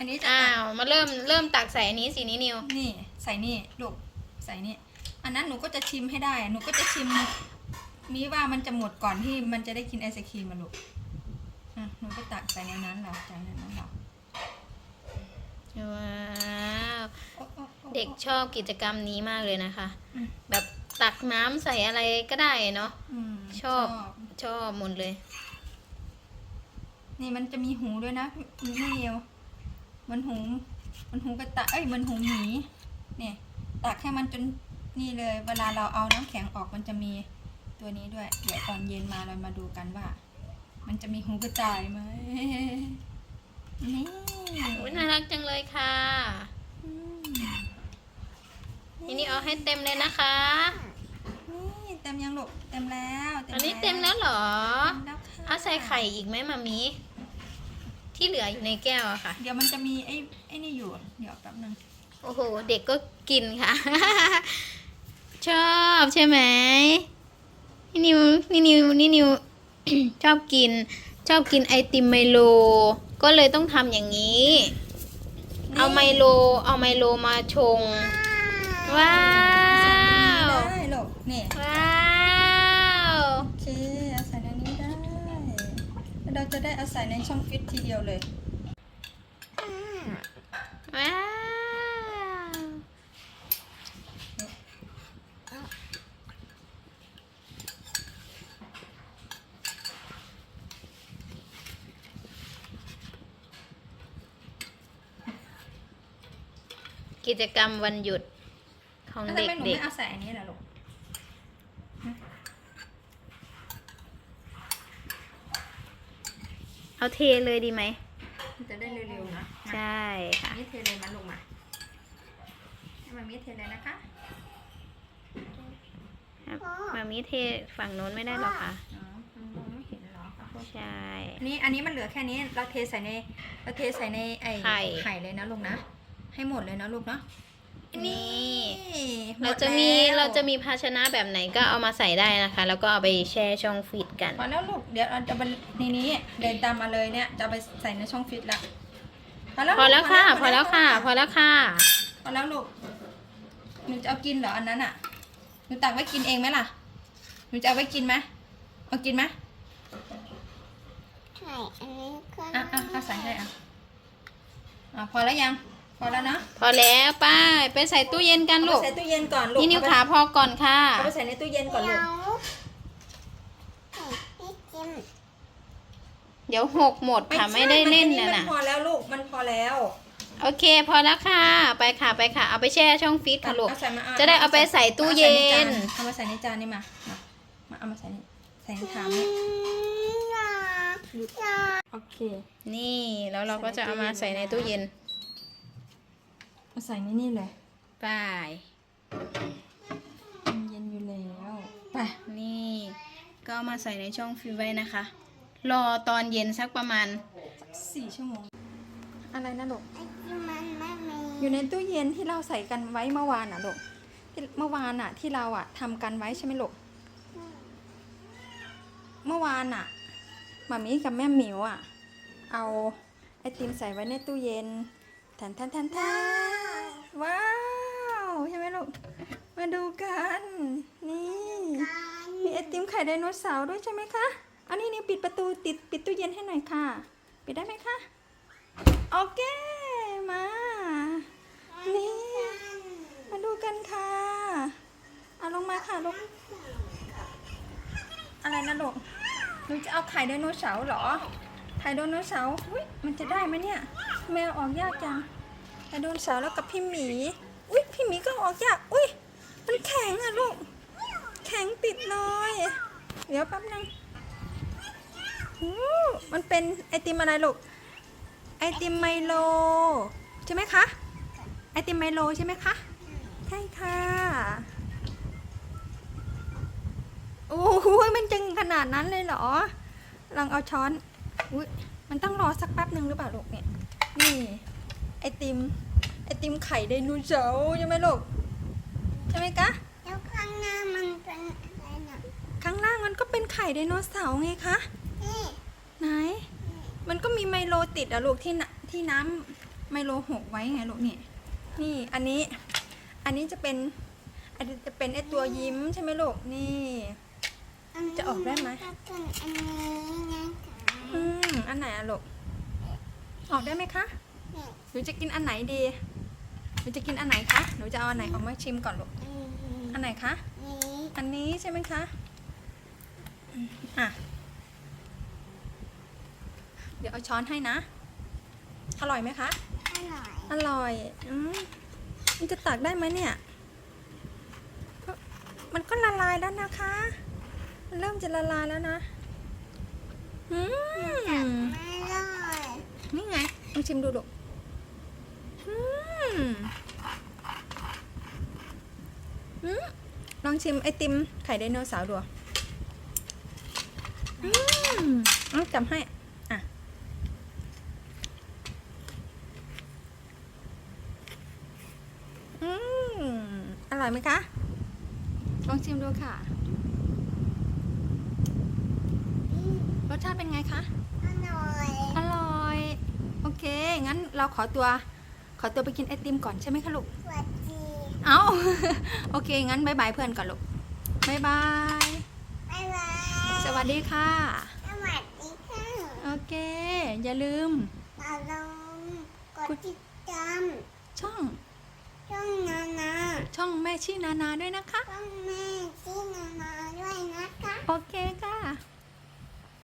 อันนี้จะอ้าตักวมาเริ่มเริ่มตักใส่อันนี้สินี่นิว นี่ใส่นี่ลูกใส่นี่ อันนั้นหนูก็จะชิมให้ได้ หนูก็จะชิมนี้ว่ามันจะหมดก่อนที่มันจะได้กินไอศครีมมาลูกอะหนูก็ตักใส่ในนั้นเหรอใส่ในนั้นเหรอว้าวโอ๊ะโอ๊ะโอ๊ะเด็กชอบกิจกรรมนี้มากเลยนะคะอืมแบบตักน้ำใส่อะไรก็ได้เนาะอืมชอบชอบหมดเลย นี่มันจะมีหูด้วยนะมีไม่เดียว มันหูมันหูกระต่ายเอ้ยมันหูหมีเนี่ยตักให้มันจนนี่เลย เวลาเราเอาน้ำแข็งออกมันจะมีตัวนี้ด้วย เดี๋ยวตอนเย็นมาเรามาดูกันว่า มันจะมีหูกระต่ายไหมนี่อุ๊ยน่ารักจังเลยค่ะอืมทีนี้เอาให้เต็มเลยนะคะ นี่เต็มยังลูกเต็มแล้ว อันนี้เต็มแล้วเหรอเต็มแล้วค่ะเอาใส่ไข่อีกไหมมามี ที่เหลืออยู่ในแก้วอะค่ะ เดี๋ยวมันจะมีไอ้ไอ้นี่อยู่ เดี๋ยวแป๊บนึง โอ้โห เด็กก็กินค่ะ ชอบใช่ไหมนี่นิวนี่นิวนี่นิว ชอบกิน ชอบกินไอติมไมโล ก็เลยต้องทำอย่างนี้ เอาไมโล เอาไมโลมาชง ว้าว ได้ลูกนี่ว้าว โอเคเอาใส่ในนี้ได้แล้ว เราจะได้เอาใส่ในช่องฟิตทีเดียวเลย ว้าว กิจกรรมวันหยุดของแล้วเทำไมหนูด็กไม่เอาใส่อันนี้ล่ะลูก เอาเทเลยดีไหม มันจะได้เร็วๆนะใช่ค่ะนี่เทเลยมันลงมาให้มันมีเทเลยนะคะมามีเทฝั่งโน้นไม่ได้หรอคะอ๋อมันมองไม่เห็นเหรอคะใช่อันนี้อันนี้มันเหลือแค่นี้เราเทใส่ในเราเทใส่ในไอ้ไข่ไข่เลยนะลูกนะ ให้หมดเลยนะลูกเนาะ นี่หมเราดจะมีแล้วเราจะมีภาชนะแบบไหนก็เอามาใส่ได้นะคะ แล้วก็เอาไปแช่ช่องฟีดกันพอแล้วลูกเดี๋ยวเราจะไปในนี้เดินตามมาเลยเนี่ยจะเอาไปใส่ในช่องฟิตละพอแล้วพอแล้วค่ะพพออแล้วค่ะ พอแล้วค่ะพอแล้วลูกหนูจะเอากินเหรออันนั้นอะหนูตักไว้กินเองไหมล่ะหนูจะเอาไว้กินไหมเอากินไหมไข่อันนี้ก็อะอะอะใส่ให้อะอะพอแล้วยัง พอแล้วเนาะพอแล้วป้าไปใส่ตู้เย็นกันเอาลูไปกใส่ตู้เย็นก่อนลูกนี่นิ้วเอไปขาพอก่อนค่ะ เอาไปใส่ในตู้เย็นก่อนลูเดี๋กยวไข่พี่จิ้มเดี๋ยวหกหมดค่ะไม่ได้เล่นน่ะ มันะพอแล้วลูก มันพอแล้ว โอเค พอแล้วค่ะ ไปค่ะไปค่ะ เอาไปแช่ช่องฟีดค่ะลูก เอาใส่มาจะได้เอาไปใส่ตู้เย็น เอามาใส่ในจานนี่มา มามาเอามาใส่ในใส่ในถามนี่อยาอยาโอเค นี่แล้วเราก็จะเอามาใส่ในตู้เย็น เอาใส่ในนี่เลย ไปมันเย็นอยู่แล้วไปนี่ ก็เอามาใส่ในช่องฟีดไว้นะคะ รอตอนเย็นสักประมาณ สี่ชั่วโมง อะไรนะลูกไอ้ที่มันไม่มีอยู่ในตู้เย็นที่เราใส่กันไว้เมื่อวานอะลูกที่เมื่อวานอะ ที่เราอะทำกันไว้ใช่ไหมลูก เมื่อวานอะมามีกับแม่หมิวอะ เอาไอติมใส่ไว้ในตู้เย็นแทนแทนแทนแทน ว้าว ใช่ไหมลูก มาดูกัน นี่ มีไอติมไข่ไดโนเสาร์ด้วยใช่ไหมคะ อันนี้นี่ปิดประตูติดปิดตู้เย็นให้หน่อยค่ะ ปิดได้ไหมคะ โอเค มา นี่ มาดูกันค่ะ เอาลงมาค่ะลูก อะไรนะลูกหนูจะเอาไข่ไดโนเสาร์เหรอ ไข่ไดโนเสาร์อุ้ยมันจะได้ไหมเนี่ย แมวออกยากจัง ไข่ไดโนเสาร์แล้วกับพี่หมี อุ้ยพี่หมีก็ออกยาก อุ้ยมันแข็งอะลูก แข็งติดเลย เดี๋ยวแป๊บนึงมันเป็นไอติมอะไรลูก ไอติมไมโล ใช่ไหมคะ ไอติมไมโลใช่ไหมคะ ใช่ค่ะ โอ้โหมันจึงขนาดนั้นเลยเหรอ ลองเอาช้อน อุ้ยมันต้องรอสักแป๊บหนึ่งหรือเปล่าลูกเนี่ย นี่ ไอติม ไอติมไข่ไดโนเสาร์ใช่ไหมลูก ใช่ไหมคะแล้วข้างหน้ามันเป็นอะไรน่ะข้างล่างมันก็เป็นไข่ไดโนเสาร์ไงคะ นี่ไหน มันก็มีไมโลติดอะลูกที่น้ำที่น้ไมโลหกไว้ไงลูกนี่ นี่อันนี้ อันนี้จะเป็น อันนี้จะเป็นไอตัวยิ้มใช่ไหมลูก นี่จะออกได้ไหมก็เป็นอันนี้นะคะอืม อันไหนอะลูก ออกได้ไหมคะเนี่ย หนูจะกินอันไหนดี หนูจะกินอันไหนคะ หนูจะเอาอันไหนออกมาชิมก่อนลูก อันอันไหนคะนี้อันนี้ใช่ไหมคะอืมอะ เดี๋ยวเอาช้อนให้นะ อร่อยไหมคะ อร่อยอร่อยอืมมันจะตักได้ไหมเนี่ยก็มันก็ละลายแล้วนะคะ มันเริ่มจะละลายแล้วนะ อืมไม่อร่อยนี่ไงลองชิมดูดูอืมอืม ลองชิมไอติมไข่ไดโนเสาร์ดูอืมเอาจำให้ อะ อืม อร่อยไหมคะ ลองชิมดูค่ะอืมรสชาติเป็นไงคะ อร่อย อร่อย โอเค งั้นเราขอตัว ขอตัวไปกินไอติมก่อนใช่ไหมคะลูกสวัสดีเอาโอเค งั้นบายบายเพื่อนก่อนลูกบายบายบ๊ายบาย สวัสดีค่ะ สวัสดีค่ะ โอเค อย่าลืมเราลองกดติดตามช่อง ช่องนานา ช่องแม่ชีนานาด้วยนะคะ ช่องแม่ที่นานาด้วยนะคะ โอเคค่ะ